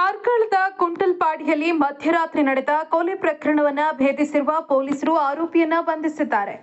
ಕಾರ್ಕಳದ ಕುಂಟಲ್ಪಾಡಿಯಲ್ಲಿ ಮಧ್ಯರಾತ್ರಿ ನಡೆದ ಕೊಲೆ ಪ್ರಕರಣವನ್ನ ಭೇದಿಸಿರುವ ಪೊಲೀಸರು ಆರೋಪಿಯನ್ನ ಬಂಧಿಸಿದ್ದಾರೆ.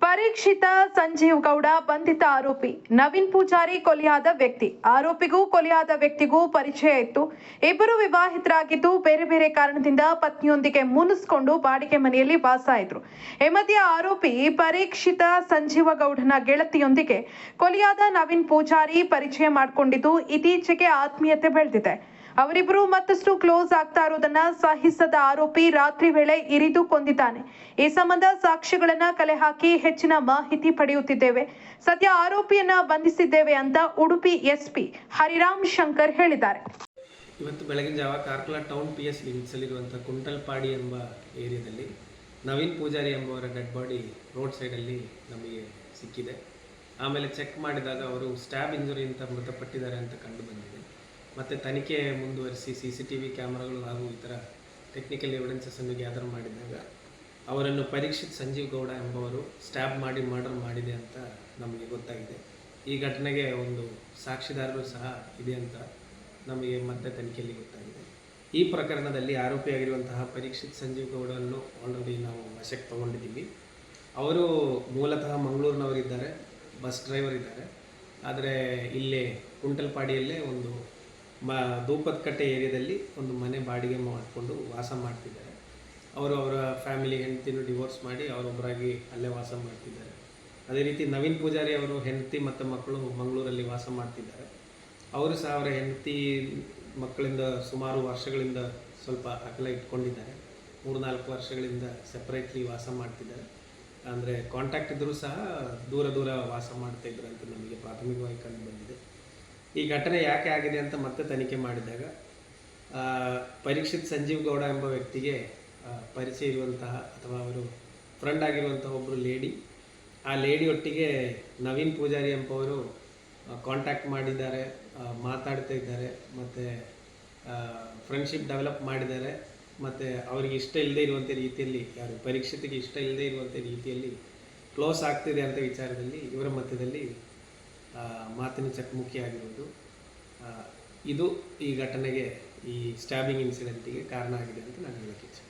ಪರೀಕ್ಷಿತ ಸಂಜೀವ್ ಗೌಡ ಬಂಧಿತ ಆರೋಪಿ. ನವೀನ್ ಪೂಜಾರಿ ಕೊಲೆಯಾದ ವ್ಯಕ್ತಿ. ಆರೋಪಿಗೂ ಕೊಲೆಯಾದ ವ್ಯಕ್ತಿಗೂ ಪರಿಚಯ ಇತ್ತು. ಇಬ್ಬರು ವಿವಾಹಿತರಾಗಿದ್ದು ಬೇರೆ ಬೇರೆ ಕಾರಣದಿಂದ ಪತ್ನಿಯೊಂದಿಗೆ ಮುನಿಸ್ಕೊಂಡು ಬಾಡಿಗೆ ಮನೆಯಲ್ಲಿ ವಾಸ ಇದ್ರು. ಈ ಆರೋಪಿ ಪರೀಕ್ಷಿತ ಸಂಜೀವ ಗೌಡನ ಗೆಳತಿಯೊಂದಿಗೆ ಕೊಲೆಯಾದ ನವೀನ್ ಪೂಜಾರಿ ಪರಿಚಯ ಮಾಡಿಕೊಂಡಿದ್ದು ಇತ್ತೀಚೆಗೆ ಆತ್ಮೀಯತೆ ಬೆಳೆದಿದೆ. ಅವರಿಬ್ಬರು ಮತ್ತಷ್ಟು ಕ್ಲೋಸ್ ಆಗ್ತಾ ಇರೋದನ್ನ ಸಹಿಸದ ಆರೋಪಿ ರಾತ್ರಿ ವೇಳೆ ಇರಿದು ಕೊಂದಿದ್ದಾನೆ. ಈ ಸಂಬಂಧ ಸಾಕ್ಷ್ಯಗಳನ್ನ ಕಲೆ ಹಾಕಿ ಹೆಚ್ಚಿನ ಮಾಹಿತಿ ಪಡೆಯುತ್ತಿದ್ದೇವೆ. ಸದ್ಯ ಆರೋಪಿಯನ್ನ ಬಂಧಿಸಿದ್ದೇವೆ ಅಂತ ಉಡುಪಿ ಎಸ್ಪಿ ಹರಿರಾಮ್ ಶಂಕರ್ ಹೇಳಿದ್ದಾರೆ. ಇವತ್ತು ಬೆಳಗಿನ ಜಾವ ಕಾರ್ಕಳ ಟೌನ್ ಪಿ ಎಸ್ ಲಿಮಿಟ್ಸಲ್ಲಿರುವಂಥ ಕುಂಟಲ್ಪಾಡಿ ಎಂಬ ಏರಿಯಾದಲ್ಲಿ ನವೀನ್ ಪೂಜಾರಿ ಎಂಬವರ ಡೆಡ್ ಬಾಡಿ ರೋಡ್ ಸೈಡಲ್ಲಿ ನಮಗೆ ಸಿಕ್ಕಿದೆ. ಆಮೇಲೆ ಚೆಕ್ ಮಾಡಿದಾಗ ಅವರು ಸ್ಟ್ಯಾಬ್ ಇಂಜುರಿ ಅಂತ ಮೃತಪಟ್ಟಿದ್ದಾರೆ ಅಂತ ಕಂಡು ಬಂದಿದೆ. ಮತ್ತು ತನಿಖೆ ಮುಂದುವರಿಸಿ ಸಿ ಸಿ ಟಿ ವಿ ಕ್ಯಾಮ್ರಾಗಳು ಹಾಗೂ ಇತರ ಟೆಕ್ನಿಕಲ್ ಎವಿಡೆನ್ಸಸ್ಸನ್ನು ಗ್ಯಾದರ್ ಮಾಡಿದಾಗ ಅವರನ್ನು ಪರೀಕ್ಷಿತ್ ಸಂಜೀವ್ ಗೌಡ ಎಂಬವರು ಸ್ಟ್ಯಾಬ್ ಮಾಡಿ ಮರ್ಡರ್ ಮಾಡಿದೆ ಅಂತ ನಮಗೆ ಗೊತ್ತಾಗಿದೆ. ಈ ಘಟನೆಗೆ ಒಂದು ಸಾಕ್ಷಿದಾರರು ಸಹ ಇದೆ ಅಂತ ನಮಗೆ ಮತ್ತೆ ತನಿಖೆಯಲ್ಲಿ ಗೊತ್ತಾಗಿದೆ. ಈ ಪ್ರಕರಣದಲ್ಲಿ ಆರೋಪಿಯಾಗಿರುವಂತಹ ಪರೀಕ್ಷಿತ್ ಸಂಜೀವ್ ಗೌಡನ್ನು ಆಲ್ರೆಡಿ ನಾವು ವಶಕ್ಕೆ ತಗೊಂಡಿದ್ದೀವಿ. ಅವರು ಮೂಲತಃ ಮಂಗಳೂರಿನವರಿದ್ದಾರೆ ಬಸ್ ಡ್ರೈವರ್ ಇದ್ದಾರೆ. ಆದರೆ ಇಲ್ಲೇ ಕುಂಟಲ್ಪಾಡಿಯಲ್ಲೇ ಒಂದು ಮ ಧೂಪದಕಟ್ಟೆ ಏರಿಯಾದಲ್ಲಿ ಒಂದು ಮನೆ ಬಾಡಿಗೆ ಮಾಡಿಕೊಂಡು ವಾಸ ಮಾಡ್ತಿದ್ದಾರೆ. ಅವರು ಅವರ ಫ್ಯಾಮಿಲಿ ಹೆಂಡತಿನೂ ಡಿವೋರ್ಸ್ ಮಾಡಿ ಅವರೊಬ್ಬರಾಗಿ ಅಲ್ಲೇ ವಾಸ ಮಾಡ್ತಿದ್ದಾರೆ. ಅದೇ ರೀತಿ ನವೀನ್ ಪೂಜಾರಿ ಅವರು ಹೆಂಡತಿ ಮತ್ತು ಮಕ್ಕಳು ಮಂಗಳೂರಲ್ಲಿ ವಾಸ ಮಾಡ್ತಿದ್ದಾರೆ. ಅವರು ಸಹ ಅವರ ಹೆಂಡತಿ ಮಕ್ಕಳಿಂದ ಸುಮಾರು ವರ್ಷಗಳಿಂದ ಸ್ವಲ್ಪ ಅಗಲ ಇಟ್ಕೊಂಡಿದ್ದಾರೆ. ಮೂರ್ನಾಲ್ಕು ವರ್ಷಗಳಿಂದ ಸೆಪ್ರೇಟ್ಲಿ ವಾಸ ಮಾಡ್ತಿದ್ದಾರೆ. ಅಂದರೆ ಕಾಂಟ್ಯಾಕ್ಟ್ ಇದ್ದರೂ ಸಹ ದೂರ ದೂರ ವಾಸ ಮಾಡ್ತಾ ಇದ್ರು ಅಂತ ನಮಗೆ ಪ್ರಾಥಮಿಕವಾಗಿ ಕಂಡು ಬಂದಿದೆ. ಈ ಘಟನೆ ಯಾಕೆ ಆಗಿದೆ ಅಂತ ಮತ್ತೆ ತನಿಖೆ ಮಾಡಿದಾಗ ಪರೀಕ್ಷಿತ್ ಸಂಜೀವ್ ಗೌಡ ಎಂಬ ವ್ಯಕ್ತಿಗೆ ಪರಿಚಯ ಇರುವಂತಹ ಅಥವಾ ಅವರು ಫ್ರೆಂಡ್ ಆಗಿರುವಂತಹ ಒಬ್ಬರು ಲೇಡಿ ಆ ಲೇಡಿ ಒಟ್ಟಿಗೆ ನವೀನ್ ಪೂಜಾರಿ ಎಂಬವರು ಕಾಂಟ್ಯಾಕ್ಟ್ ಮಾಡಿದ್ದಾರೆ ಮಾತಾಡ್ತಾ ಇದ್ದಾರೆ, ಮತ್ತು ಫ್ರೆಂಡ್ಶಿಪ್ ಡೆವಲಪ್ ಮಾಡಿದ್ದಾರೆ, ಮತ್ತು ಅವರಿಗೆ ಇಷ್ಟ ಇಲ್ಲದೆ ಇರುವಂಥ ರೀತಿಯಲ್ಲಿ, ಯಾರು ಪರೀಕ್ಷಿತಿಗೆ ಇಷ್ಟ ಇಲ್ಲದೆ ಇರುವಂಥ ರೀತಿಯಲ್ಲಿ ಕ್ಲೋಸ್ ಆಗ್ತಿದೆ ಅಂತ ವಿಚಾರದಲ್ಲಿ ಇವರ ಮಧ್ಯದಲ್ಲಿ ಮಾತಿನ ಚಕಮುಖಿ ಆಗಿರುವುದು. ಇದು ಈ ಘಟನೆಗೆ ಈ ಸ್ಟ್ಯಾಬಿಂಗ್ ಇನ್ಸಿಡೆಂಟಿಗೆ ಕಾರಣ ಆಗಿದೆ ಅಂತ ನಾನು ಹೇಳಕ್ಕೆ ಇಚ್ಛೆಪಡ್ತೀನಿ